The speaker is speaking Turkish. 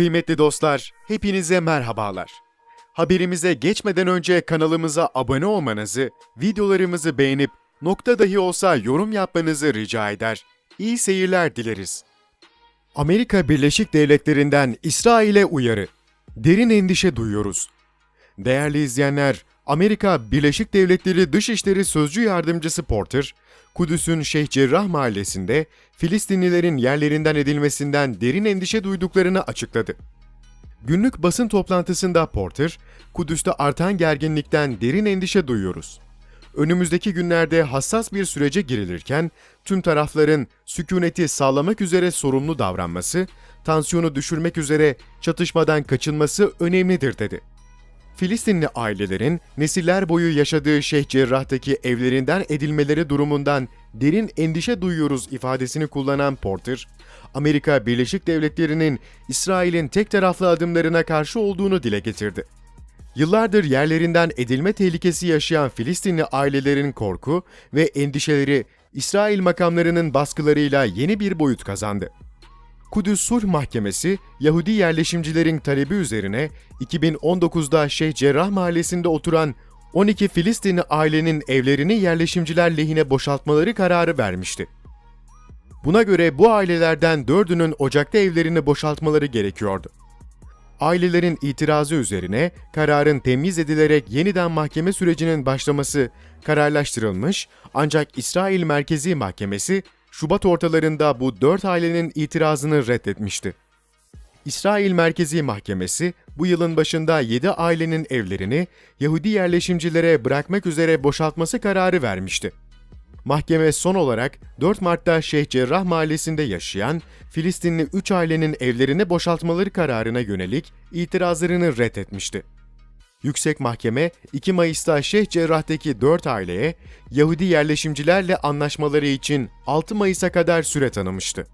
Kıymetli dostlar, hepinize merhabalar. Haberimize geçmeden önce kanalımıza abone olmanızı, videolarımızı beğenip nokta dahi olsa yorum yapmanızı rica eder. İyi seyirler dileriz. Amerika Birleşik Devletleri'nden İsrail'e uyarı. Derin endişe duyuyoruz. Değerli izleyenler, Amerika Birleşik Devletleri Dışişleri Sözcü Yardımcısı Porter, Kudüs'ün Şeyh Cerrah mahallesinde Filistinlilerin yerlerinden edilmesinden derin endişe duyduklarını açıkladı. Günlük basın toplantısında Porter, Kudüs'te artan gerginlikten derin endişe duyuyoruz. Önümüzdeki günlerde hassas bir sürece girilirken tüm tarafların sükuneti sağlamak üzere sorumlu davranması, tansiyonu düşürmek üzere çatışmadan kaçınması önemlidir dedi. Filistinli ailelerin nesiller boyu yaşadığı Şeyh Cerrah'taki evlerinden edilmeleri durumundan derin endişe duyuyoruz ifadesini kullanan Porter, Amerika Birleşik Devletleri'nin İsrail'in tek taraflı adımlarına karşı olduğunu dile getirdi. Yıllardır yerlerinden edilme tehlikesi yaşayan Filistinli ailelerin korku ve endişeleri İsrail makamlarının baskılarıyla yeni bir boyut kazandı. Kudüs Sulh Mahkemesi, Yahudi yerleşimcilerin talebi üzerine 2019'da Şeyh Cerrah Mahallesi'nde oturan 12 Filistinli ailenin evlerini yerleşimciler lehine boşaltmaları kararı vermişti. Buna göre bu ailelerden dördünün Ocak'ta evlerini boşaltmaları gerekiyordu. Ailelerin itirazı üzerine kararın temyiz edilerek yeniden mahkeme sürecinin başlaması kararlaştırılmış ancak İsrail Merkezi Mahkemesi Şubat ortalarında bu dört ailenin itirazını reddetmişti. İsrail Merkezi Mahkemesi bu yılın başında 7 ailenin evlerini Yahudi yerleşimcilere bırakmak üzere boşaltması kararı vermişti. Mahkeme son olarak 4 Mart'ta Şeyh Cerrah Mahallesi'nde yaşayan Filistinli 3 ailenin evlerini boşaltmaları kararına yönelik itirazlarını reddetmişti. Yüksek Mahkeme 2 Mayıs'ta Şeyh Cerrah'taki 4 aileye Yahudi yerleşimcilerle anlaşmaları için 6 Mayıs'a kadar süre tanımıştı.